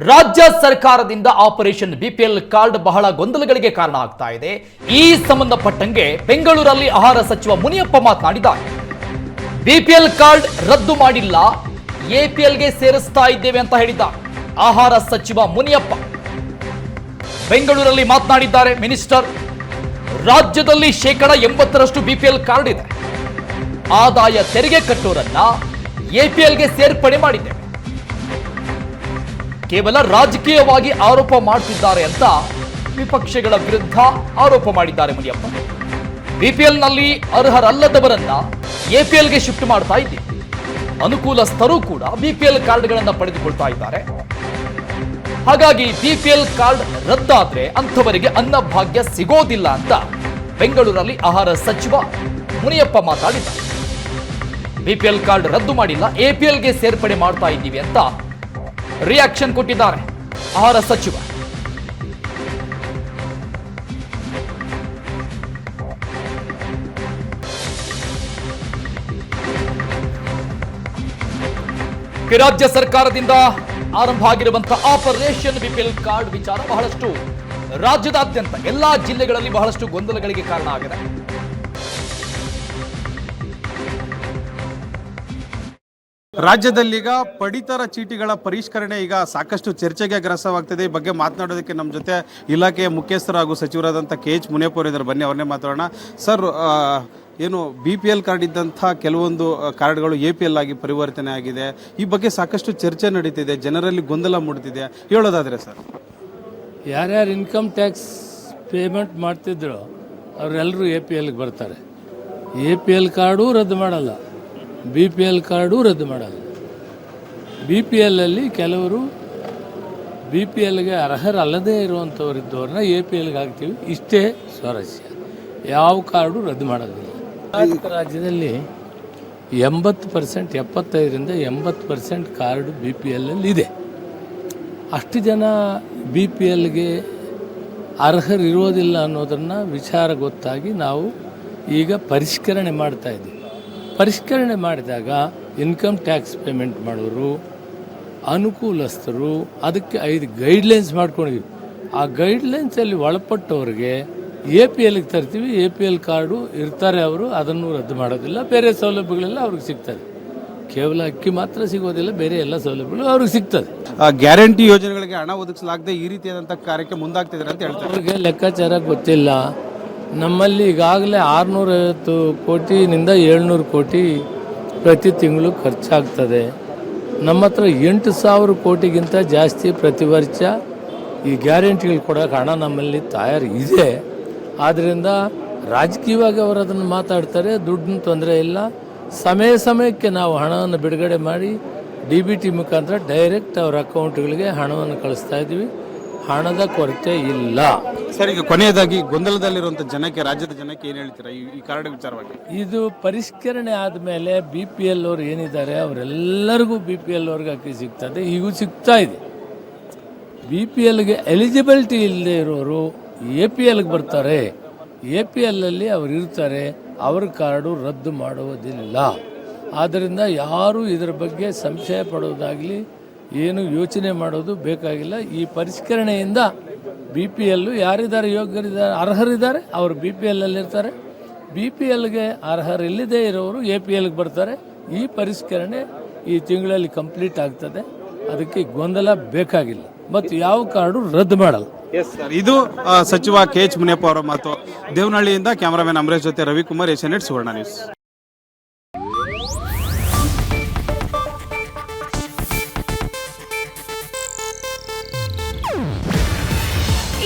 ರಾಜ್ಯ ಸರ್ಕಾರದಿಂದ operation BPL card ಬಹಳ ಗೊಂದಲಗಳಿಗೆ ಕಾರಣ ಆಗ್ತಾ ಇದೆ. ಈ ಸಂಬಂಧಪಟ್ಟಂಗೆ ಬೆಂಗಳೂರಲ್ಲಿ ಆಹಾರ ಸಚಿವ ಮುನಿಯಪ್ಪ ಮಾತನಾಡಿದ್ದಾರೆ. ಬಿಪಿಎಲ್ ಕಾರ್ಡ್ ರದ್ದು ಮಾಡಿಲ್ಲ, ಎಪಿಎಲ್ಗೆ ಸೇರಿಸ್ತಾ ಇದ್ದೇವೆ ಅಂತ ಹೇಳಿದ್ದಾರೆ. ಆಹಾರ ಸಚಿವ ಮುನಿಯಪ್ಪ ಬೆಂಗಳೂರಲ್ಲಿ ಮಾತನಾಡಿದ್ದಾರೆ. ಮಿನಿಸ್ಟರ್, ರಾಜ್ಯದಲ್ಲಿ ಶೇಕಡ ಎಂಬತ್ತರಷ್ಟು ಬಿಪಿಎಲ್ ಕಾರ್ಡ್ ಇದೆ. ಆದಾಯ ತೆರಿಗೆ ಕಟ್ಟೋರನ್ನ ಎಪಿಎಲ್ಗೆ ಸೇರ್ಪಡೆ ಮಾಡಿದ್ದೇವೆ. ಕೇವಲ ರಾಜಕೀಯವಾಗಿ ಆರೋಪ ಮಾಡುತ್ತಿದ್ದಾರೆ ಅಂತ ವಿಪಕ್ಷಗಳ ವಿರುದ್ಧ ಆರೋಪ ಮಾಡಿದ್ದಾರೆ ಮುನಿಯಪ್ಪ. ಬಿಪಿಎಲ್ನಲ್ಲಿ ಅರ್ಹರಲ್ಲದವರನ್ನ ಎಪಿಎಲ್ಗೆ ಶಿಫ್ಟ್ ಮಾಡ್ತಾ ಇದ್ದೀವಿ ಅನುಕೂಲಸ್ಥರು ಕೂಡ ಬಿಪಿಎಲ್ ಕಾರ್ಡ್ಗಳನ್ನು ಪಡೆದುಕೊಳ್ತಾ ಇದ್ದಾರೆ. ಹಾಗಾಗಿ ಬಿಪಿಎಲ್ ಕಾರ್ಡ್ ರದ್ದಾದ್ರೆ ಅಂಥವರಿಗೆ ಅನ್ನಭಾಗ್ಯ ಸಿಗೋದಿಲ್ಲ ಅಂತ ಬೆಂಗಳೂರಲ್ಲಿ ಆಹಾರ ಸಚಿವ ಮುನಿಯಪ್ಪ ಮಾತಾಡಿದ್ದಾರೆ. ಬಿಪಿಎಲ್ ಕಾರ್ಡ್ ರದ್ದು ಮಾಡಿಲ್ಲ, ಎಪಿಎಲ್ಗೆ ಸೇರ್ಪಡೆ ಮಾಡ್ತಾ ಇದ್ದೀವಿ ಅಂತ ರಿಯಾಕ್ಷನ್ ಕೊಟ್ಟಿದ್ದಾರೆ ಆಹಾರ ಸಚಿವ. ರಾಜ್ಯ ಸರ್ಕಾರದಿಂದ ಆರಂಭ ಆಗಿರುವಂತಹ ಆಪರೇಷನ್ ಬಿಪಿಎಲ್ ಕಾರ್ಡ್ ವಿಚಾರ ಬಹಳಷ್ಟು ರಾಜ್ಯದಾದ್ಯಂತ ಎಲ್ಲಾ ಜಿಲ್ಲೆಗಳಲ್ಲಿ ಬಹಳಷ್ಟು ಗೊಂದಲಗಳಿಗೆ ಕಾರಣ ಆಗಿದೆ. ರಾಜ್ಯದಲ್ಲೀಗ ಪಡಿತರ ಚೀಟಿಗಳ ಪರಿಷ್ಕರಣೆ ಈಗ ಸಾಕಷ್ಟು ಚರ್ಚೆಗೆ ಗ್ರಾಸವಾಗ್ತಿದೆ ಈ ಬಗ್ಗೆ ಮಾತನಾಡೋದಕ್ಕೆ ನಮ್ಮ ಜೊತೆ ಇಲಾಖೆಯ ಮುಖ್ಯಸ್ಥರು ಹಾಗೂ ಸಚಿವರಾದಂಥ ಕೆ ಎಚ್ ಮುನಿಯಪ್ಪ ಇದ್ದಾರೆ. ಬನ್ನಿ, ಅವ್ರನ್ನೇ ಮಾತಾಡೋಣ. ಸರ್ ಏನು ಬಿ ಪಿ ಎಲ್ ಕಾರ್ಡ್ ಇದ್ದಂಥ ಕೆಲವೊಂದು ಕಾರ್ಡ್ಗಳು ಎ ಪಿ ಎಲ್ ಆಗಿ ಪರಿವರ್ತನೆ ಆಗಿದೆ. ಈ ಬಗ್ಗೆ ಸಾಕಷ್ಟು ಚರ್ಚೆ ನಡೀತಿದೆ. ಜನರಲ್ಲಿ ಗೊಂದಲ ಮೂಡ್ತಿದೆ. ಹೇಳೋದಾದರೆ ಸರ್. ಯಾರ್ಯಾರು ಇನ್ಕಮ್ ಟ್ಯಾಕ್ಸ್ ಪೇಮೆಂಟ್ ಮಾಡ್ತಿದ್ರು ಅವರೆಲ್ಲರೂ ಎ ಪಿ ಎಲ್ಗೆ ಬರ್ತಾರೆ. ಎ ಪಿ ಎಲ್ ಕಾರ್ಡು ರದ್ದು ಮಾಡಲ್ಲ. ಬಿ ಪಿ ಎಲ್ ಕಾರ್ಡು ರದ್ದು ಮಾಡಲ್ಲ. ಬಿ ಪಿ ಎಲ್ಲಲ್ಲಿ ಕೆಲವರು ಬಿ ಪಿ ಎಲ್ಗೆ ಅರ್ಹರಲ್ಲದೇ ಇರುವಂಥವ್ರು ಇದ್ದವ್ರನ್ನ ಎ ಪಿ ಎಲ್ಗೆ ಹಾಕ್ತೀವಿ. ಇಷ್ಟೇ ಸ್ವಾರಸ್ಯ. ಯಾವ ಕಾರ್ಡು ರದ್ದು ಮಾಡೋದಿಲ್ಲ ಕರ್ನಾಟಕ ರಾಜ್ಯದಲ್ಲಿ ಎಂಬತ್ತು ಪರ್ಸೆಂಟ್, ಎಪ್ಪತ್ತೈದರಿಂದ ಎಂಬತ್ತು ಪರ್ಸೆಂಟ್ ಕಾರ್ಡು ಬಿ ಪಿ ಎಲ್ಲಲ್ಲಿ ಇದೆ. ಅಷ್ಟು ಜನ ಬಿ ಪಿ ಎಲ್ಗೆ ಅರ್ಹರಿರೋದಿಲ್ಲ ಅನ್ನೋದನ್ನು ವಿಚಾರ ಗೊತ್ತಾಗಿ ನಾವು ಈಗ ಪರಿಷ್ಕರಣೆ ಮಾಡ್ತಾ ಇದ್ದೀವಿ. ಪರಿಷ್ಕರಣೆ ಮಾಡಿದಾಗ ಇನ್ಕಮ್ ಟ್ಯಾಕ್ಸ್ ಪೇಮೆಂಟ್ ಮಾಡೋರು ಅನುಕೂಲಸ್ಥರು ಅದಕ್ಕೆ ಐದು ಗೈಡ್ಲೈನ್ಸ್ ಮಾಡ್ಕೊಂಡಿದ್ವಿ ಆ ಗೈಡ್ಲೈನ್ಸಲ್ಲಿ ಒಳಪಟ್ಟವ್ರಿಗೆ ಎ ಪಿ ಎಲ್ಗೆ ತರ್ತೀವಿ ಎ ಪಿ ಎಲ್ ಕಾರ್ಡು ಇರ್ತಾರೆ ಅವರು ಅದನ್ನು ರದ್ದು ಮಾಡೋದಿಲ್ಲ ಬೇರೆ ಸೌಲಭ್ಯಗಳೆಲ್ಲ ಅವ್ರಿಗೆ ಸಿಗ್ತದೆ. ಕೇವಲ ಅಕ್ಕಿ ಮಾತ್ರ ಸಿಗೋದಿಲ್ಲ ಬೇರೆ ಎಲ್ಲ ಸೌಲಭ್ಯಗಳು ಅವ್ರಿಗೆ ಸಿಗ್ತದೆ. ಆ, ಗ್ಯಾರಂಟಿ ಯೋಜನೆಗಳಿಗೆ ಹಣ ಒದಗಿಸಲಾಗದೆ ಈ ರೀತಿಯಾದಂಥ ಕಾರ್ಯಕ್ಕೆ ಮುಂದಾಗ್ತಿದ್ದಾರೆ ಅಂತ ಹೇಳ್ತಾರೆ. ಅವ್ರಿಗೆ ಲೆಕ್ಕಾಚಾರ ಗೊತ್ತಿಲ್ಲ ನಮ್ಮಲ್ಲಿ ಈಗಾಗಲೇ ಆರುನೂರೈವತ್ತು ಕೋಟಿನಿಂದ ಏಳ್ನೂರು ಕೋಟಿ ಪ್ರತಿ ತಿಂಗಳು ಖರ್ಚಾಗ್ತದೆ. ನಮ್ಮ ಹತ್ರ ಎಂಟು ಸಾವಿರ ಕೋಟಿಗಿಂತ ಜಾಸ್ತಿ ಪ್ರತಿ ವರ್ಷ ಈ ಗ್ಯಾರಂಟಿಗಳು ಕೊಡೋಕೆ ಹಣ ನಮ್ಮಲ್ಲಿ ತಯಾರು ಇದೆ. ಆದ್ದರಿಂದ ರಾಜಕೀಯವಾಗಿ ಅವರು ಅದನ್ನು ಮಾತಾಡ್ತಾರೆ, ದುಡ್ಡಿನ ತೊಂದರೆ ಇಲ್ಲ. ಸಮಯ ಸಮಯಕ್ಕೆ ನಾವು ಹಣವನ್ನು ಬಿಡುಗಡೆ ಮಾಡಿ ಡಿ ಬಿ ಟಿ ಮುಖಾಂತರ ಡೈರೆಕ್ಟ್ ಅವರ ಅಕೌಂಟ್ಗಳಿಗೆ ಹಣವನ್ನು ಕಳಿಸ್ತಾ ಇದ್ದೀವಿ. ಹಣದ ಕೊರತೆ ಇಲ್ಲ. ಸರ್ ಈಗ ಕೊನೆಯದಾಗಿ ಗೊಂದಲದಲ್ಲಿರುವಂಥ ಜನಕ್ಕೆ ರಾಜ್ಯದ ಜನಕ್ಕೆ ಏನು ಹೇಳ್ತೀರಾ? ಈ ಈ ಕಾರ್ಡ್ ವಿಚಾರವಾಗಿ. ಇದು ಪರಿಷ್ಕರಣೆ ಆದಮೇಲೆ ಬಿ ಪಿ ಎಲ್ ಅವ್ರು ಏನಿದ್ದಾರೆ ಅವರೆಲ್ಲರಿಗೂ ಬಿ ಪಿ ಎಲ್ ಅವ್ರಿಗೆ ಅಕ್ಕಿ ಸಿಗ್ತದೆ ಈಗೂ ಸಿಗ್ತಾ ಇದೆ. ಬಿ ಪಿ ಎಲ್ಗೆ ಎಲಿಜಿಬಿಲಿಟಿ ಇಲ್ಲದೆ ಇರೋರು ಎ ಪಿ ಎಲ್ಗೆ ಬರ್ತಾರೆ. ಎ ಪಿ ಎಲ್ಲಲ್ಲಿ ಅವ್ರು ಇರ್ತಾರೆ ಅವ್ರ ಕಾರ್ಡು ರದ್ದು ಮಾಡುವುದಿಲ್ಲ. ಆದ್ದರಿಂದ ಯಾರು ಇದರ ಬಗ್ಗೆ ಸಂಶಯ ಪಡೋದಾಗಲಿ ಏನು ಯೋಚನೆ ಮಾಡೋದು ಬೇಕಾಗಿಲ್ಲ. ಈ ಪರಿಷ್ಕರಣೆಯಿಂದ ಬಿ ಪಿ ಎಲ್ಲು ಯಾರಿದ್ದಾರೆ, ಯೋಗ್ಯರಿದ್ದಾರೆ, ಅರ್ಹರಿದ್ದಾರೆ, ಅವರು ಬಿ ಪಿ ಎಲ್ ಇರ್ತಾರೆ ಬಿ ಪಿ ಎಲ್ಗೆ ಅರ್ಹರಿಲ್ಲದೆ ಇರೋರು ಎ ಪಿ ಎಲ್ಗೆ ಬರ್ತಾರೆ. ಈ ಪರಿಷ್ಕರಣೆ ಈ ತಿಂಗಳಲ್ಲಿ ಕಂಪ್ಲೀಟ್ ಆಗ್ತದೆ. ಅದಕ್ಕೆ ಗೊಂದಲ ಬೇಕಾಗಿಲ್ಲ. ಮತ್ತು ಯಾವ ಕಾರ್ಡು ರದ್ದು ಮಾಡಲ್ಲ. ಇದು ಸಚಿವ ಕೆ ಎಚ್ ಮುನಿಯಪ್ಪ ಅವರ ಮಾತು. ದೇವನಹಳ್ಳಿಯಿಂದ ಕ್ಯಾಮರಾಮನ್ ಅಮರೇಶ್ ಜೊತೆ ರವಿಕುಮಾರ್ ಏಷ್ಯಾನೆಟ್ ಸುವರ್ಣ ನ್ಯೂಸ್.